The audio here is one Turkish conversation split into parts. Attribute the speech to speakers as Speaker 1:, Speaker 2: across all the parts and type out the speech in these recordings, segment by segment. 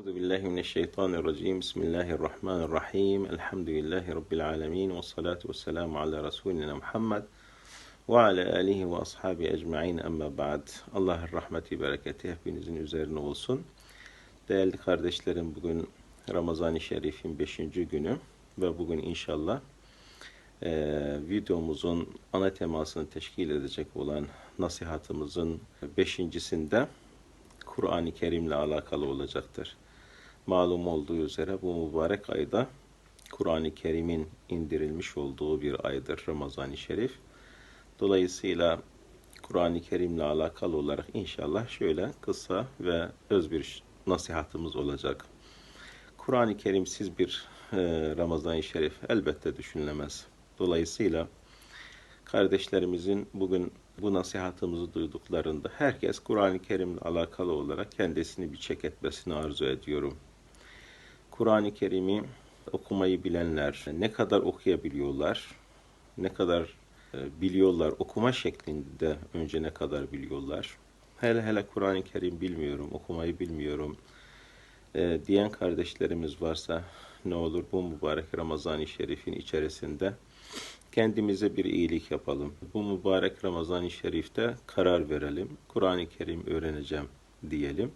Speaker 1: Euzu billahi mineşşeytanirracim. Bismillahirrahmanirrahim. Elhamdülillahi rabbil alamin ve salatu vesselamu ala resulina Muhammed ve ala alihi ve ashabi ecmaîn. Amma ba'd. Allah'ın rahmeti bereketi hepinizin üzerine olsun. Değerli kardeşlerim, bugün Ramazan-ı Şerif'in 5. günü ve bugün inşallah e, videomuzun ana temasını teşkil edecek olan nasihatımızın beşincisinde Kur'an-ı Kerim'le alakalı olacaktır. Malum olduğu üzere bu mübarek ayda Kur'an-ı Kerim'in indirilmiş olduğu bir aydır Ramazan-ı Şerif. Dolayısıyla Kur'an-ı Kerim'le alakalı olarak inşallah şöyle kısa ve öz bir nasihatımız olacak. Kur'an-ı Kerimsiz bir e, Ramazan-ı Şerif elbette düşünülemez. Dolayısıyla kardeşlerimizin bugün bu nasihatımızı duyduklarında herkes Kur'an-ı Kerim'le alakalı olarak kendisini bir çek etmesini arzu ediyorum. Kur'an-ı Kerim'i okumayı bilenler ne kadar okuyabiliyorlar, ne kadar e, biliyorlar, okuma şeklinde önce ne kadar biliyorlar. Hele hele Kur'an-ı Kerim bilmiyorum, okumayı bilmiyorum e, diyen kardeşlerimiz varsa ne olur bu mübarek Ramazan-ı Şerif'in içerisinde kendimize bir iyilik yapalım. Bu mübarek Ramazan-ı Şerif'te karar verelim. Kur'an-ı Kerim öğreneceğim diyelim.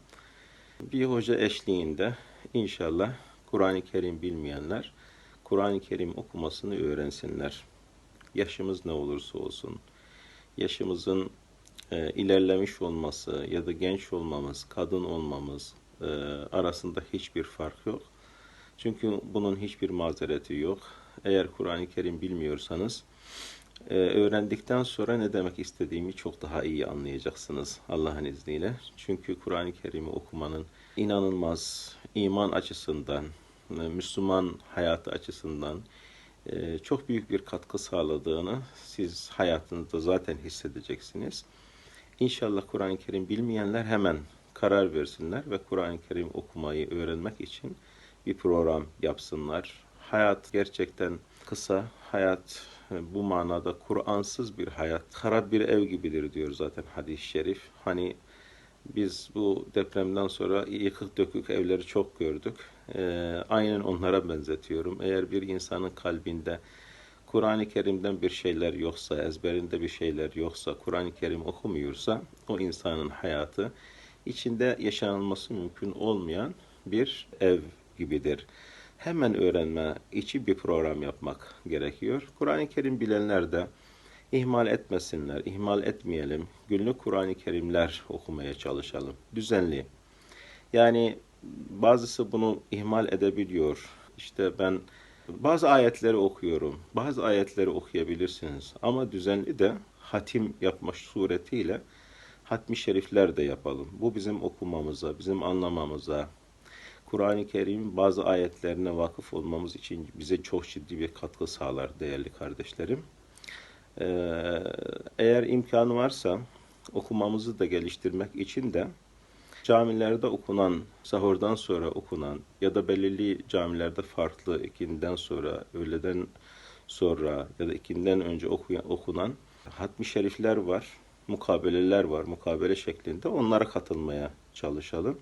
Speaker 1: Bir hoca eşliğinde inşallah Kur'an-ı Kerim bilmeyenler Kur'an-ı Kerim okumasını öğrensinler. Yaşımız ne olursa olsun. Yaşımızın e, ilerlemiş olması ya da genç olmamız, kadın olmamız e, arasında hiçbir fark yok. Çünkü bunun hiçbir mazereti yok. Eğer Kur'an-ı Kerim bilmiyorsanız e, öğrendikten sonra ne demek istediğimi çok daha iyi anlayacaksınız Allah'ın izniyle. Çünkü Kur'an-ı Kerim'i okumanın inanılmaz iman açısından, Müslüman hayatı açısından e, çok büyük bir katkı sağladığını siz hayatınızda zaten hissedeceksiniz. İnşallah Kur'an-ı Kerim bilmeyenler hemen karar versinler ve Kur'an-ı Kerim okumayı öğrenmek için bir program yapsınlar. Hayat gerçekten kısa. Hayat bu manada Kur'ansız bir hayat. Harap bir ev gibidir diyor zaten hadis-i şerif. Hani biz bu depremden sonra yıkık dökük evleri çok gördük. Ee, aynen onlara benzetiyorum. Eğer bir insanın kalbinde Kur'an-ı Kerim'den bir şeyler yoksa, ezberinde bir şeyler yoksa, Kur'an-ı Kerim okumuyorsa o insanın hayatı içinde yaşanılması mümkün olmayan bir ev gibidir. Hemen öğrenme için bir program yapmak gerekiyor. Kur'an-ı Kerim bilenler de ihmal etmesinler, ihmal etmeyelim. Günlük Kur'an-ı Kerimler okumaya çalışalım. Düzenli. Yani bazısı bunu ihmal edebiliyor. İşte ben bazı ayetleri okuyorum. Bazı ayetleri okuyabilirsiniz. Ama düzenli de hatim yapma suretiyle hatmi şerifler de yapalım. Bu bizim okumamıza, bizim anlamamıza, Kur'an-ı Kerim'in bazı ayetlerine vakıf olmamız için bize çok ciddi bir katkı sağlar değerli kardeşlerim. Ee, eğer imkanı varsa okumamızı da geliştirmek için de camilerde okunan, sahurdan sonra okunan ya da belirli camilerde farklı ikinden sonra, öğleden sonra ya da ikinden önce okuyan, okunan hatmi şerifler var, mukabeleler var, mukabele şeklinde onlara katılmaya çalışalım.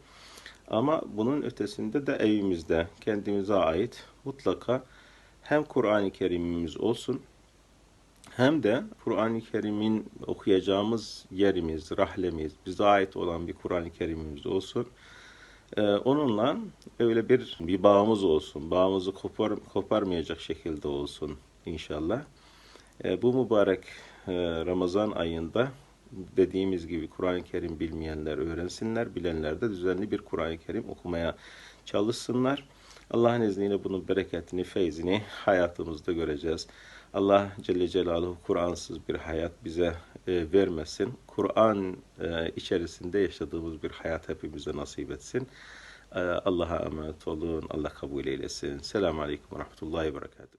Speaker 1: Ama bunun ötesinde de evimizde kendimize ait mutlaka hem Kur'an-ı Kerim'imiz olsun hem de Kur'an-ı Kerim'in okuyacağımız yerimiz, rahlemiz, bize ait olan bir Kur'an-ı Kerim'imiz olsun. Ee, onunla öyle bir bir bağımız olsun. Bağımızı kopar, koparmayacak şekilde olsun inşallah. Ee, bu mübarek e, Ramazan ayında dediğimiz gibi Kur'an-ı Kerim bilmeyenler öğrensinler, bilenler de düzenli bir Kur'an-ı Kerim okumaya çalışsınlar. Allah'ın izniyle bunun bereketini, feyzini hayatımızda göreceğiz. Allah Celle Celaluhu Kur'ansız bir hayat bize e, vermesin. Kur'an e, içerisinde yaşadığımız bir hayat hepimize nasip etsin. E, Allah'a emanet olun. Allah kabul eylesin. Selamun Aleyküm ve Rahmetullahi ve Berekatuhu.